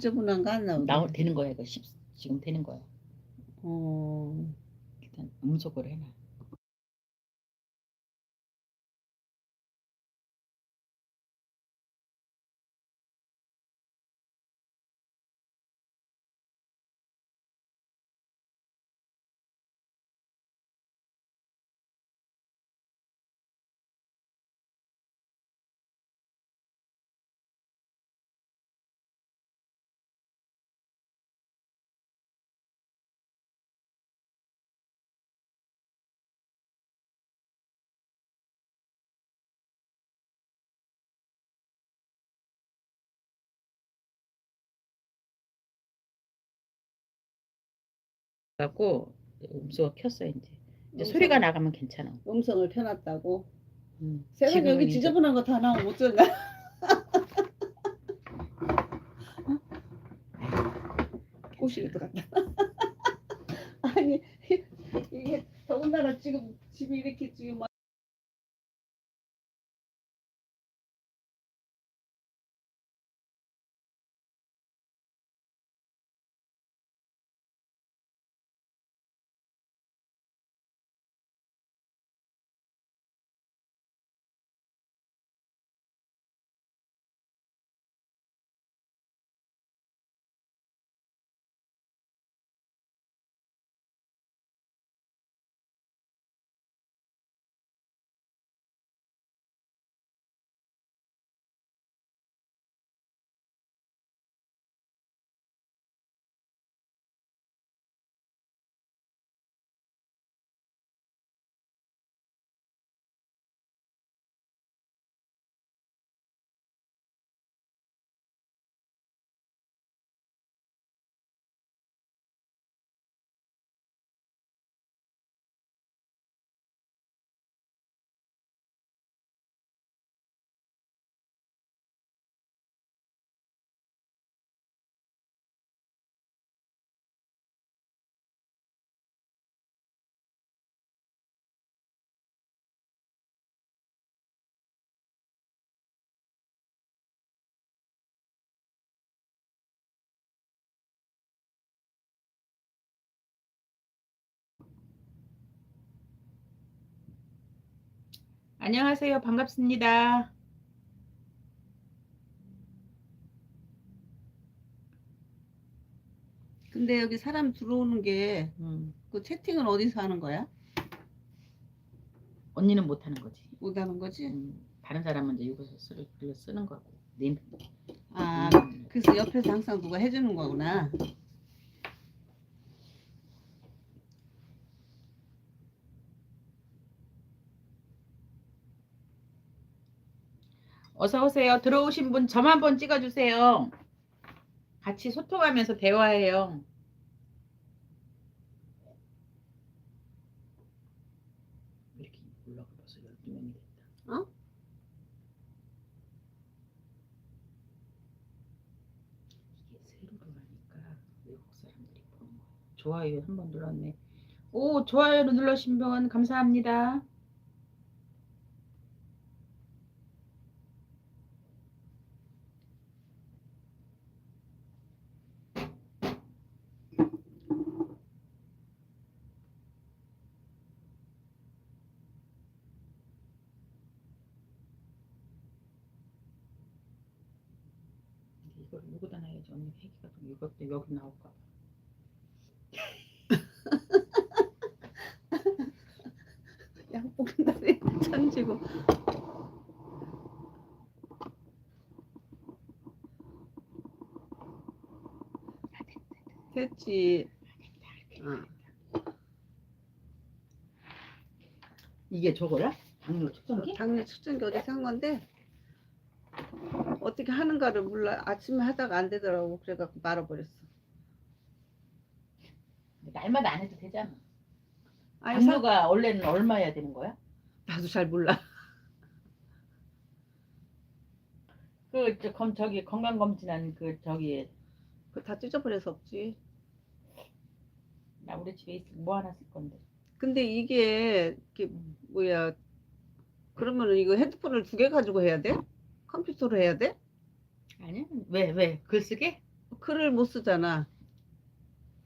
지저분한 거 안 나오게. 나오 되는 거야 이거 10, 지금 되는 거야. 어. 일단 음속으로 해놔. 갖고 음소거 켰어 이제. 이제 음성- 소리가 나가면 괜찮아. 음성을 켜놨다고. 음. 세상 지금은 여기 이제 지저분한 거 다 나오면 어쩐가? 꼬시기도 같다. 아니 이게 더군다나 지금 집이 이렇게 지금 막 안녕하세요. 반갑습니다. 근데 여기 사람 들어오는 게그 음. 채팅은 어디서 하는 거야? 언니는 못 하는 거지. 못 하는 거지? 음. 다른 사람은 이제 이것을 쓰- 글로 쓰는 거고. 네. 아 음. 그래서 옆에서 항상 누가 해주는 거구나. 어서 오세요. 들어오신 분 점 한번 찍어주세요. 같이 소통하면서 대화해요. 이렇게 올라가 벌써 12명이 됐다. 어? 이게 세로로 하니까 외국 사람들이 보는 거야. 좋아요 한 번 눌렀네. 오 좋아요를 눌러신 분 감사합니다. 근데 이걸 누구다 놔야지 언니 회기가 좀 이것도 여기 나올까 봐. 양복날이 천지고. 됐지. 응. 이게 저거야? 당뇨 측정기? 당뇨 측정기 어디서 한 건데 어떻게 하는가를 몰라. 아침에 하다가 안 되더라고. 그래갖고 말아버렸어. 날마다 안 해도 되잖아. 아니 사- 당뇨가 원래는 얼마야 되는 거야? 나도 잘 몰라. 그 저, 검 저기 건강 검진한 그 저기 그거 다 찢어버려서 없지. 나 우리 집에 있을 뭐 하나 쓸 건데. 근데 이게 이게 뭐야? 그러면은 이거 핸드폰을 두 개 가지고 해야 돼? 컴퓨터로 해야 돼? 아니야? 왜 왜? 글 쓰게? 글을 못 쓰잖아.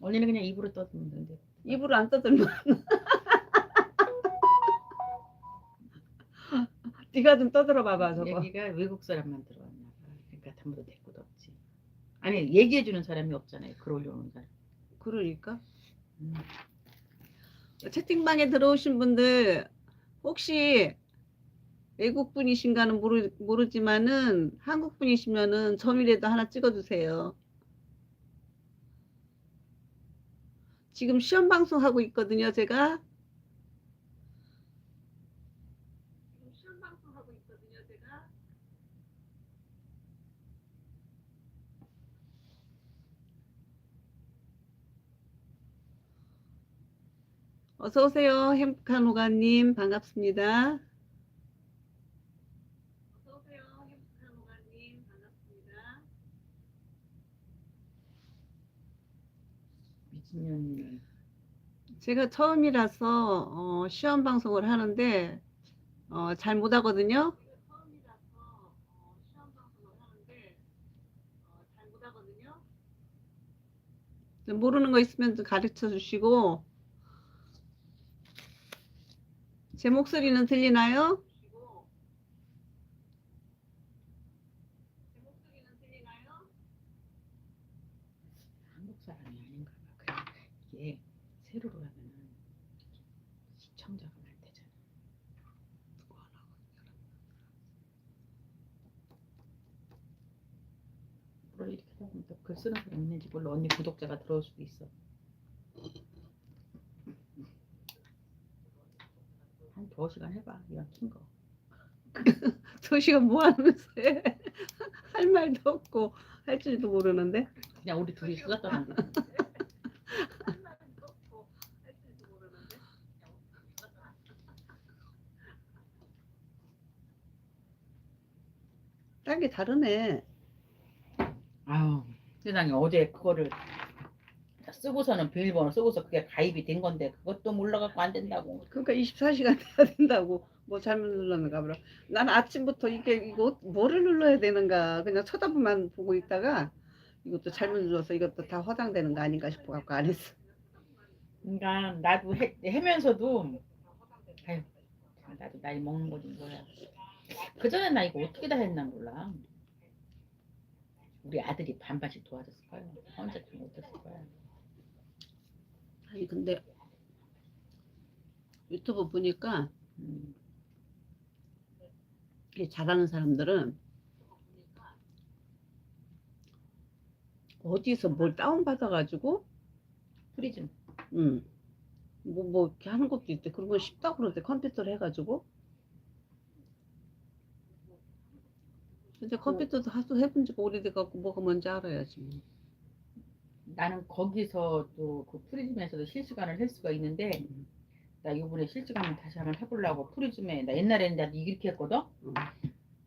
언니는 그냥 입으로 떠들면 되는데. 입으로 안 떠들면. 네가 좀 떠들어 봐봐 저거. 여기가 외국 사람만 들어왔나 봐. 그러니까 아무도 대꾸도 없지. 아니 얘기해 주는 사람이 없잖아요. 글 올려오는 사람. 그러니까 음. 채팅방에 들어오신 분들 혹시 외국 분이신가는 모르, 모르지만은 한국 분이시면은 점이라도 하나 찍어주세요. 지금 시험 방송 하고 있거든요, 제가. 지금 시험 방송 하고 있거든요, 제가. 어서 오세요, 행복한 오가님 반갑습니다. 어서 오세요, 행복한 오가님 반갑습니다. 미친년이. 제가 처음이라서 어, 시험 방송을 하는데 어, 잘 못하거든요. 처음이라서 어, 시험 방송을 하는데 어, 잘 못하거든요. 모르는 거 있으면 좀 가르쳐 주시고 제 목소리는 들리나요? 이게 세로로 하면은 시청자가 많대잖아. 뭘 이렇게 하다 보면 또글 쓰는 사람 있는지 몰라. 언니 구독자가 들어올 수도 있어. 한 두어 시간 해봐. 이왕 킨 거. 두 시간 뭐 하면서 해? 할 말도 없고 할 줄도 모르는데. 그냥 우리 둘이 수다 떠는 거. 딴 게 다르네. 아우 세상에 어제 그거를 쓰고서는 비밀번호 쓰고서 그게 가입이 된 건데 그것도 몰라갖고 안 된다고. 그러니까 24시간 돼야 된다고. 뭐 잘못 눌렀는가 보라. 난 아침부터 이게 이거 뭐를 눌러야 되는가 그냥 쳐다보만 보고 있다가 이것도 잘못 눌러서 이것도 다 허당되는 거 아닌가 싶어 갖고 안 했어. 그러니까 나도 해, 해면서도 아유 나도 나이 먹는 거지 뭐야. 그 전에 나 이거 어떻게 다 했나 몰라. 우리 아들이 반반씩 도와줬을 거야. 혼자 좀 못했을 거야. 아니 근데 유튜브 보니까 음. 잘하는 사람들은 어디서 뭘 다운 받아 가지고 프리즘. 음. 뭐, 뭐, 이렇게 하는 것도 있대. 그런 건 쉽다고 그러대. 컴퓨터로 해가지고. 근데 컴퓨터도 하도 해본 지가 오래돼갖고 뭐가 뭔지 알아야지. 뭐. 나는 거기서 또그 프리즘에서도 실시간을 할 수가 있는데 나 이번에 실시간을 다시 한번 해보려고 프리즘에 나 옛날에는 나도 이렇게 했거든. 음.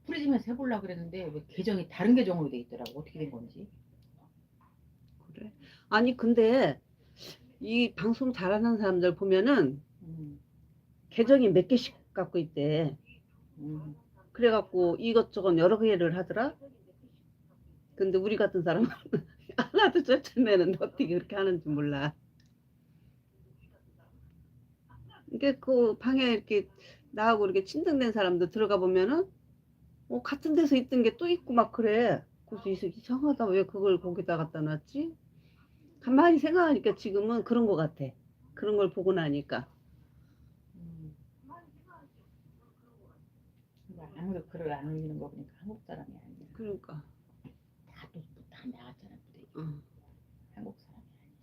프리즘에서 해보려고 그랬는데 왜 계정이 다른 계정으로 돼 있더라고. 어떻게 된 건지. 그래. 아니, 근데 이 방송 잘하는 사람들 보면은 음, 계정이 몇 개씩 갖고 있대. 음. 그래갖고 이것저것 여러 개를 하더라. 근데 우리 같은 사람은 하나도 쩔쩔매는 어떻게 그렇게 하는지 몰라. 이게 그 방에 이렇게 나하고 이렇게 친등된 사람도 들어가 보면은 어, 같은 데서 있던 게 또 있고 막 그래. 그래서 이상- 이상하다 왜 그걸 거기다 갖다 놨지? 가만히 생각하니까 지금은 그런 거 같아. 그런 걸 보고 나니까. 아무도 글을 안 올리는 거 보니까 한국 사람이 아니야. 그러니까. 다도 다. 무대에. 응. 한국 사람이 아니야.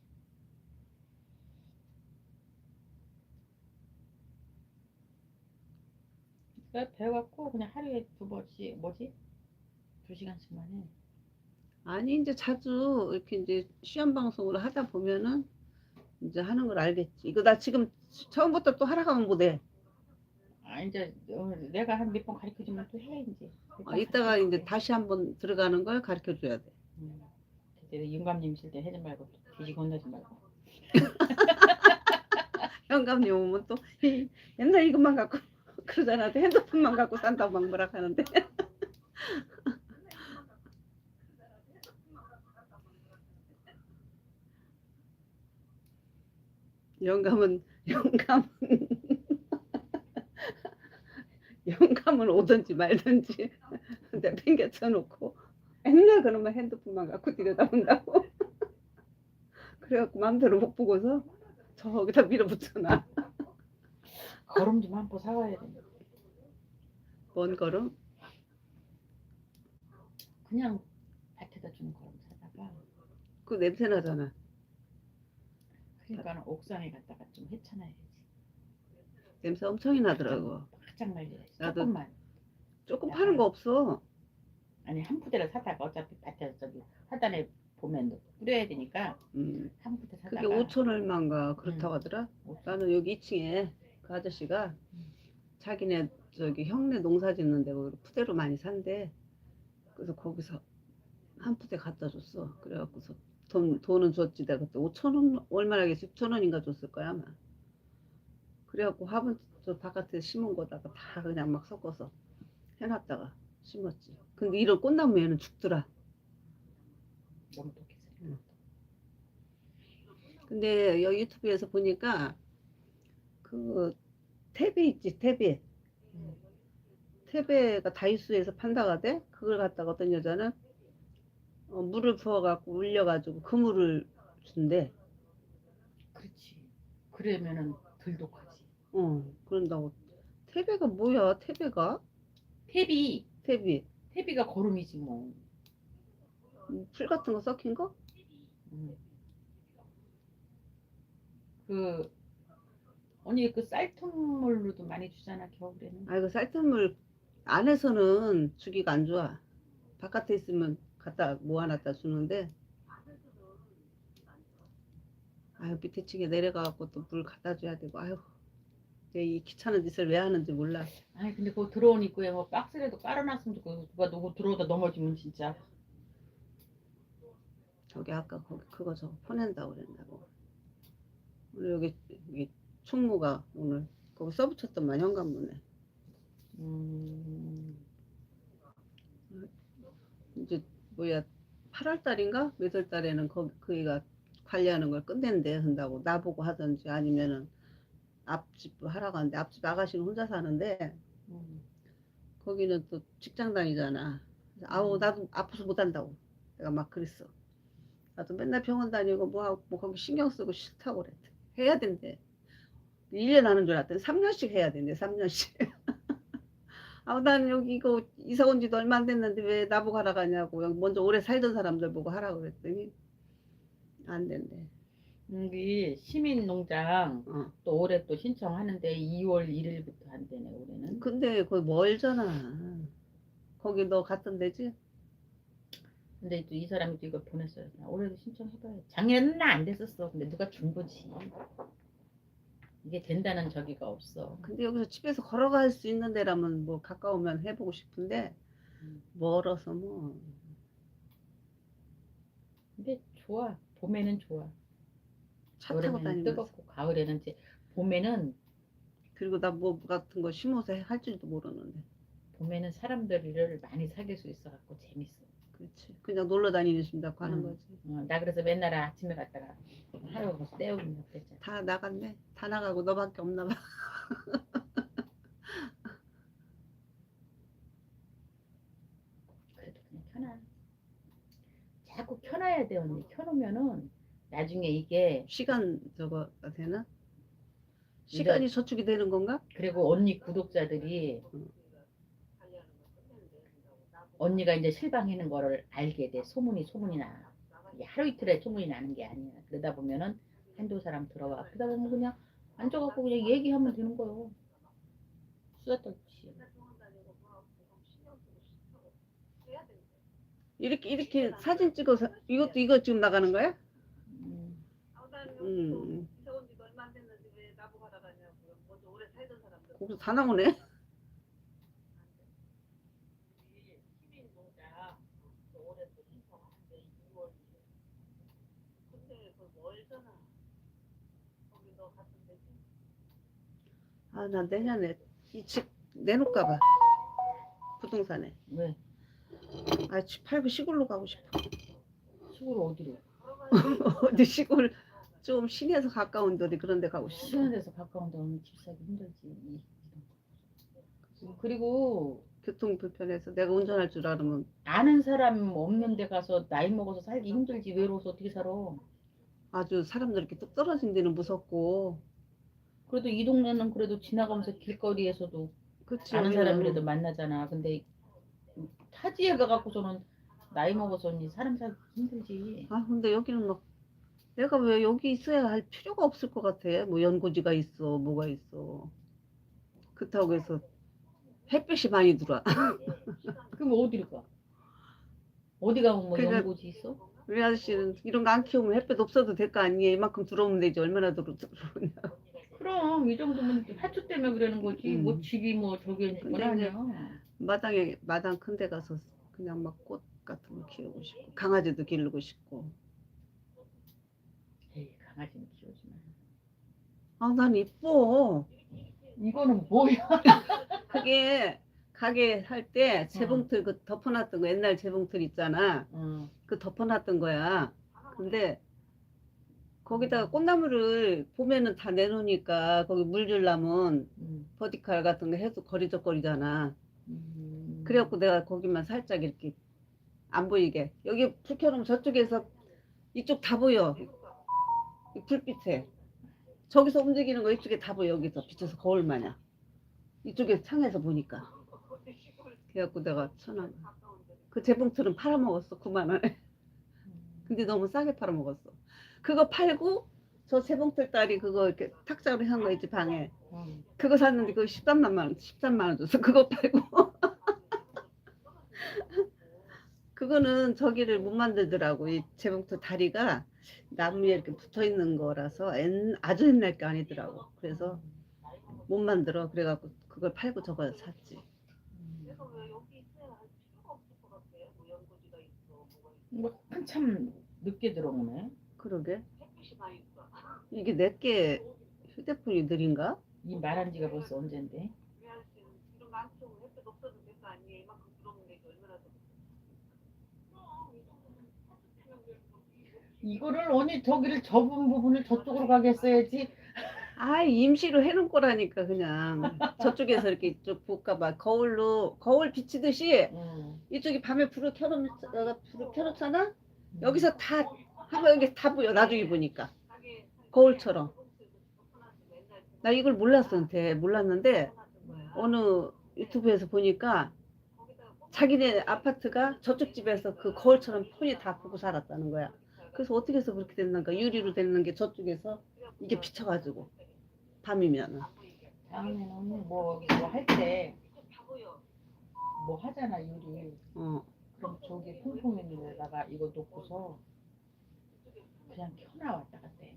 그러니까 배워갖고 그냥 하루에 두 번씩 뭐지? 두 시간씩만 해. 아니 이제 자주 이렇게 이제 시험 방송으로 하다 보면은 이제 하는 걸 알겠지. 이거 나 지금 처음부터 또 하라 하면 못해. 아 이제 어, 내가 한 몇 번 가르쳐 주면 또 해 이제. 몇 번 아, 이따가 가르쳐 이제. 다시 한번 들어가는 걸 가르쳐 줘야 돼. 음. 영감님 있을 때 해지 말고 뒤지고 혼나지 말고. 영감님 오면 또 이- 맨날 이것만 갖고 그러잖아. 핸드폰만 갖고 산다고 막 뭐라 하는데. 영감은 영감은 영감은 오든지 말든지 근데 팽개쳐 놓고 맨날 그러면 핸드폰만 갖고 들여다본다고 그래갖고 마음대로 못 보고서 저기다 밀어붙여놔 걸음 좀 한 포 사와야 돼. 뭔 걸음? 그냥 밭에다 주는 걸음 사다가 그 냄새 나잖아 그러니까 옥상에 갔다가 좀 헤쳐놔야지. 냄새 엄청이 나더라고 바짝 말려야지. 나도- 조금만. 조금 파는 거 없어 아니 한 푸대를 사다가 어차피 밭에서 저기 하단에 보면 뿌려야 되니까 음, 한 푸대 그게 사다가 5천 얼마인가 그렇다고 하더라 오천. 나는 여기 2층에 그 아저씨가 음. 자기네 저기 형네 농사 짓는데 거기 푸대로 많이 산대. 그래서 거기서 한 푸대 갖다 줬어. 그래갖고서 돈 돈은 줬지 내가 그때 5천 원 얼마나겠지 6천 원인가 줬을 거야 아마. 그래갖고 화분 저 바깥에 심은 거다가 다 그냥 막 섞어서 해놨다가 심었지. 근데 이런 꽃나무에는 죽더라. 너무 독해서. 음. 근데 여기 유튜브에서 보니까 그 태베 있지 태베 음. 태베가 다이소에서 판다가 돼 그걸 갖다가 어떤 여자는 어, 물을 부어갖고 울려가지고 그 물을 준대 그렇지. 그러면은 덜 독하지. 어 그런다고 태베가 뭐야 태베가 태비 태비 태비가 거름이지 뭐. 음, 풀 같은 거 섞인 거 음. 그 언니 그 쌀통물로도 많이 주잖아 겨울에는. 아이고 쌀뜨물 안에서는 주기가 안 좋아 바깥에 있으면 갖다 모아놨다 주는데 아유 밑에 층에 내려가갖고 또 물 갖다 줘야 되고 아유 이제 이 귀찮은 짓을 왜 하는지 몰라 아니 근데 그거 들어온 입구에 뭐 박스라도 깔아놨으면 좋겠고 누가 누구 들어오다 넘어지면 진짜. 저기 아까 거기 그거 저거 보낸다고 그랬나고 오늘 여기, 여기 총무가 오늘 거기 써붙였더만 현관문에 음. 이제 뭐야 8월 달인가 몇월 달에는 거기 그이가 관리하는 걸 끝낸대 한다고 나보고 하든지 아니면은 앞집 하라고 하는데 앞집 아가씨는 혼자 사는데 음. 거기는 또 직장 다니잖아. 그래서 아우 음. 나도 아파서 못 한다고. 내가 막 그랬어. 나도 맨날 병원 다니고 뭐 하고 뭐 거기 신경 쓰고 싫다고 그랬대. 해야 된대. 1년 하는 줄 알았더니 3년씩 해야 된대 3년씩. 아우 나는 여기 이거 이사 온 지도 얼마 안 됐는데 왜 나보고 하라 가냐고. 여기 먼저 오래 살던 사람들 보고 하라고 그랬더니 안 된대 여기 시민농장 어. 또 올해 또 신청하는데 2월 1일부터 한대네 올해는. 근데 거기 멀잖아 거기 너 갔던 데지? 근데 또 이 사람이 또 이걸 보냈어요. 나 올해도 신청해봐야 작년에는 안 됐었어. 근데 누가 준 거지. 이게 된다는 저기가 없어. 근데 여기서 집에서 걸어갈 수 있는 데라면 뭐 가까우면 해보고 싶은데 음. 멀어서 뭐 근데 좋아. 봄에는 좋아. 차 타고 여름에는 다니면서 뜨겁고 가을에는 이제 봄에는 그리고 나 뭐 같은 거 심어서 할 줄도 모르는데 봄에는 사람들을 많이 사귈 수 있어 갖고 재밌어. 그렇지 그냥 놀러 다니는 심다고 하는 음. 거지 어, 나 그래서 맨날 아침에 갔다가 하루 가서 때우는 거 그랬잖아. 다 나갔네 다 나가고 너밖에 없나 봐 그래도 그냥 켜놔. 자꾸 켜놔야 돼 언니. 켜놓으면은 나중에 이게 시간 저거가 되나? 시간이 저축이 되는 건가? 그리고 언니 구독자들이 음. 언니가 이제 실방하는 거를 알게 돼. 소문이 소문이 나. 이게 하루 이틀에 소문이 나는 게 아니야. 그러다 보면은 한두 사람 들어와. 그러다 보면 그냥 앉아갖고 그냥 얘기하면 되는 거요. 수다 떨지. 이렇게 이렇게 사진 찍어서 이것도 이거 지금 나가는 거야? 음, 음. 거기서 다 나오네? 아나 내년에 이 집 내놓을까 봐. 부동산에. 왜? 아 집 팔고 시골로 가고 싶어. 시골 어디로? 어디 시골 좀 시내에서 가까운 데리 그런 데 가고 싶어. 시간 데서 가까운 데는 집 사기 힘들지. 이- 그리고 교통 불편해서 내가 운전할 줄 알으면 아는 사람 없는 데 가서 나이 먹어서 살기 힘들지 외로워서 어떻게 살아. 아주 사람들 이렇게 뚝 떨어진 데는 무섭고. 그래도 이 동네는 그래도 지나가면서 길거리에서도 그치. 아는 사람이라도 만나잖아. 근데 타지에 가갖고서는 나이 먹어서는 사람 살기 힘들지. 아 근데 여기는 막 내가 왜 여기 있어야 할 필요가 없을 것 같아. 뭐 연고지가 있어, 뭐가 있어. 그렇다고 해서 햇볕이 많이 들어와. 그럼 어디로 가? 어디 가면 뭐 그러니까- 연고지 있어? 우리 아저씨는 이런 거 안 키우면 햇볕 없어도 될 거 아니에요. 이만큼 들어오면 되지. 얼마나 들어 들어오냐. 그럼 이 정도면 하초 때문에 그러는 거지. 음. 뭐 집이 뭐 근데 아니야. 마당에 마당 큰 데 가서 그냥 막 꽃 같은 거 키우고 싶고 강아지도 기르고 싶고. 강아지는 키우지 마. 아난 이뻐. 이거는 뭐야? 그게 가게 할 때 재봉틀 그 덮어놨던 거 옛날 재봉틀 있잖아. 어. 그 덮어놨던 거야. 근데 거기다가 꽃나무를 봄에는 다 내놓으니까 거기 물 주려면 음. 버디칼 같은 거 해도 거리적거리잖아. 음. 그래갖고 내가 거기만 살짝 이렇게 안 보이게 여기 불 켜놓으면 저쪽에서 이쪽 다 보여. 이 불빛에. 저기서 움직이는 거 이쪽에 다 보여 여기서. 비쳐서 거울 마냥. 이쪽에 창에서 보니까. 그래갖고 내가 천원 그 재봉틀은 팔아먹었어 9만 원에. 근데 너무 싸게 팔아먹었어. 그거 팔고 저 재봉틀 딸이 그거 이렇게 탁자로 한 거 있지 방에. 음. 그거 샀는데 그거 13만 원 13만 원 줬어 그거 팔고. 그거는 저기를 못 만들더라고 이 재봉틀 다리가 나무에 이렇게 붙어 있는 거라서 옛- 아주 옛날 게 아니더라고 그래서 못 만들어 그래갖고 그걸 팔고 저걸 샀지 음. 뭐 한참 늦게 들어오네. 그러게 이게 내게 휴대폰이 느린가? 이 말한 지가 벌써 언젠데. 이거를 언니 저기를 접은 부분을 저쪽으로 가게 했어야지. 아 임시로 해놓은 거라니까 그냥. 저쪽에서 이렇게 이쪽 볼까봐. 거울로 거울 비치듯이 음. 이쪽이 밤에 불을 켜놓 불을 켜놓잖아? 여기서 다 한번 여기 다 보여 나중에 보니까. 거울처럼. 나 이걸 몰랐었는데 몰랐는데 어느 유튜브에서 보니까 자기네 아파트가 저쪽 집에서 그 거울처럼 폰이 다 보고 살았다는 거야 그래서 어떻게 해서 그렇게 됐는가 유리로 됐는 게 저쪽에서 이게 비쳐가지고 밤이면은 다음에는 언니 뭐뭐할 때 뭐 하잖아 유리. 어 그럼 저기 퐁퐁이에다가 이거 놓고서 그냥 켜놔 왔다 갔다 해.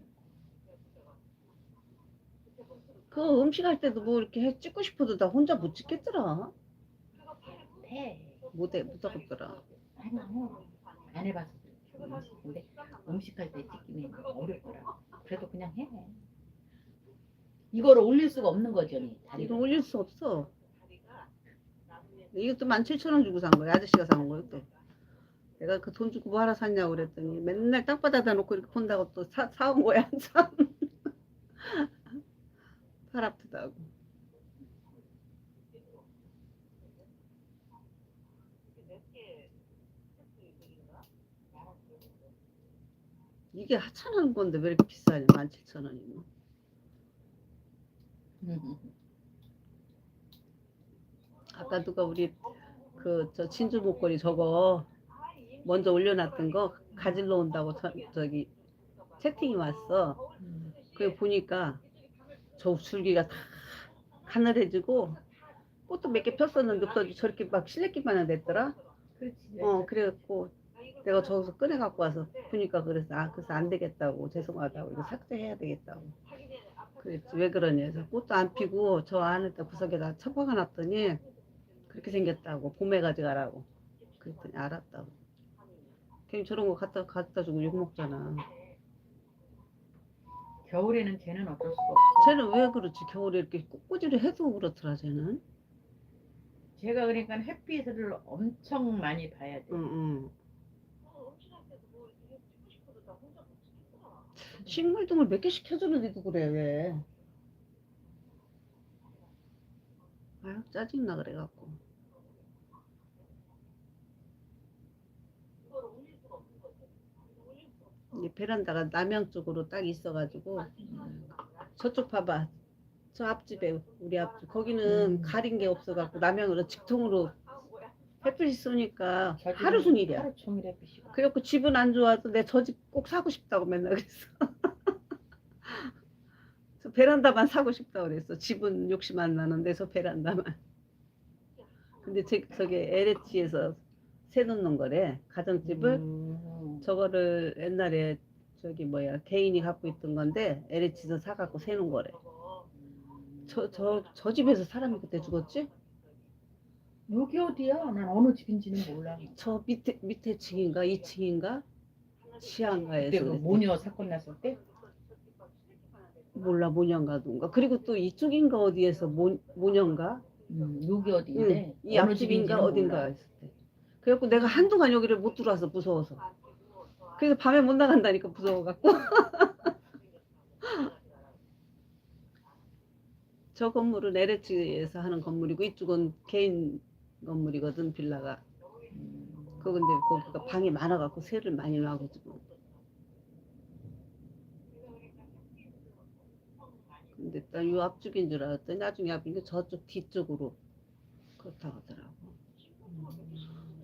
그 음식 할 때도 뭐 이렇게 해 찍고 싶어도 나 혼자 못 찍겠더라 돼. 못해 못하겠더라 아니 안 그렇지. 음식. 근데 음식할 때 찍기는 어렵더라. 그래도 그냥 해. 이거를 올릴 수가 없는 거죠, 언니. 이거 다리를. 올릴 수 없어 이것도 17,000원 주고 산 거야 아저씨가 산 거였대 내가 그 돈 주고 뭐 하러 샀냐고 그랬더니 맨날 땅바닥에다 놓고 이렇게 본다고 또 사, 사온 거야 참 팔 아프다고 이게 하찮은 건데 왜 이렇게 비싸냐 17,000원이면 아까 누가 우리 그 저 진주 목걸이 저거 먼저 올려놨던 거 가질러 온다고 저, 저기 채팅이 왔어. 음. 그래 보니까 저 줄기가 다 가늘해지고 꽃도 몇 개 폈었는데 저렇게 막 실내기만. 그렇지. 어 그래갖고 내가 저기서 꺼내 갖고 와서 보니까 그래서 아 그래서 안 되겠다고 죄송하다고 이거 삭제해야 되겠다고. 그랬지. 왜 그러냐 해서 꽃도 안 피고 저 안에다 구석에다 처박아 놨더니 그렇게 생겼다고 봄에 가져가라고. 그랬더니 알았다고. 괜히 저런 거 갖다 갖다 주고 욕 먹잖아. 겨울에는 쟤는 어쩔 수가 없어. 쟤는 왜 그렇지? 겨울에 이렇게 꽃꽂이를 해도 그렇더라 쟤는? 제가 그러니까 햇빛을 엄청 많이 봐야 돼. 응응 식물 등을 몇 개씩 켜주는데도 그래 왜? 아유 짜증나 그래갖고. 이 베란다가 남향 쪽으로 딱 있어가지고. 저쪽 봐봐. 저 앞집에 우리 앞집. 거기는 음. 가린 게 없어갖고 남향으로 직통으로 햇빛이 쏘니까 하루 종일이야. 하루 종일 햇빛이고. 그래갖고 집은 안 좋아도 내저 집 꼭 사고 싶다고 맨날 그랬어. 저 베란다만 사고 싶다고 그랬어. 집은 욕심 안 나는데 저 베란다만. 근데 저, 저게 LH에서 새 놓는 거래. 가정집을 음. 저거를 옛날에 저기 뭐야 개인이 갖고 있던 건데 LH에서 사갖고 새 놓은 거래. 저 저 저 집에서 사람이 그때 죽었지? 여기 어디야? 난 어느 집인지는 몰라. 저 밑에 밑에 층인가? 2층인가? 지하인가에서 그때 그 그랬대. 모녀 사건 났을 때? 몰라 모년가든가. 그리고 또 이쪽인가 어디에서 모, 모년가? 음, 여기 어디인데 응, 이 어느 앞집인가 집인지는 어딘가 몰라. 했을 때 그래갖고 내가 한동안 여기를 못 들어와서 무서워서. 그래서 밤에 못 나간다니까 무서워갖고. 저 건물은 LH에서 하는 건물이고 이쪽은 개인 건물이거든 빌라가 음. 그 근데 거기가 방이 많아갖고 새를 많이 놔가지고 근데 딱 요 앞쪽인 줄 알았더니 나중에 앞인게 저쪽 뒤쪽으로 그렇다고 하더라고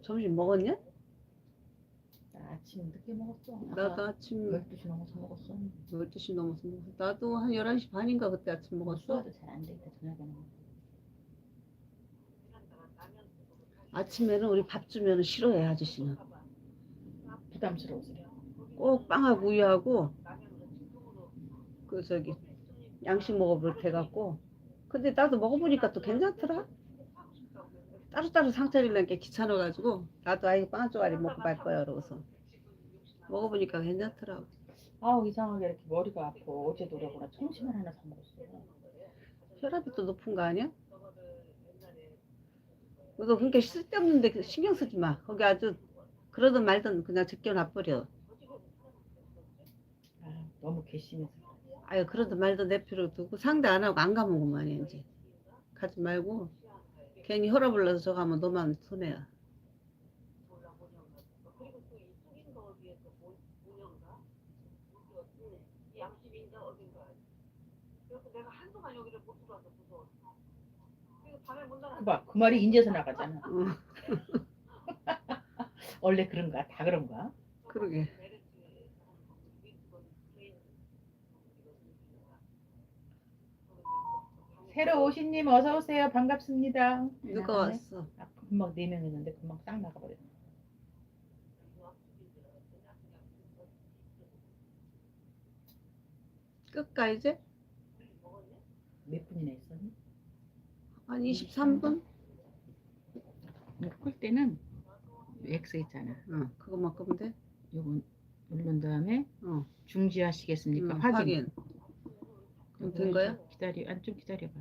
점심 먹었냐? 나 아침 늦게 먹었어. 나도 아침 12시 넘어서 먹었어. 12시 넘어서 먹었어 나도 한 11시 반인가 그때 아침 먹었어 수화도 잘 안 되겠다 저녁에는. 아침에는 우리 밥 주면 싫어해 아저씨는 부담스러워서 그래. 꼭 빵하고 우유하고 그 저기 양식 먹어볼 돼갖고 근데 나도 먹어보니까 또 괜찮더라 따로따로 상 차리려니까 귀찮아가지고 나도 아이 빵 쪼가리 먹고 말 거야 그러고서 먹어보니까 괜찮더라고 아우 이상하게 이렇게 머리가 아파. 어제 노래보나 청심을 하나 사 먹었어. 혈압이 또 높은 거 아니야? 너 그러니까 쓸데없는데 그 신경 쓰지 마. 거기 아주 그러든 말든 그냥 제껴놔버려. 아, 너무 괘씸해서. 아유 그러든 말든 내 필요 두고 상대 안 하고 안 가면 그만해 이제. 가지 말고 괜히 혈압 올라서 저 가면 너만 손해야 그 봐 그 말이 인제서 나가잖아. 응, 원래 그런가? 다 그런가? 그러게 새로 오신 님 어서 오세요. 반갑습니다. 누가 왔어 아, 금방 네 명 있는데 금방 딱 나가버렸네. 끝가 이제 몇 분이나 있었니? 한 23분 끌 때는 X 있잖아. 응 그것만 끄면 돼 요건 누른 다음에 어. 중지하시겠습니까? 응, 확인. 확인 그럼 된 거야? 기다려. 안좀 기다려봐.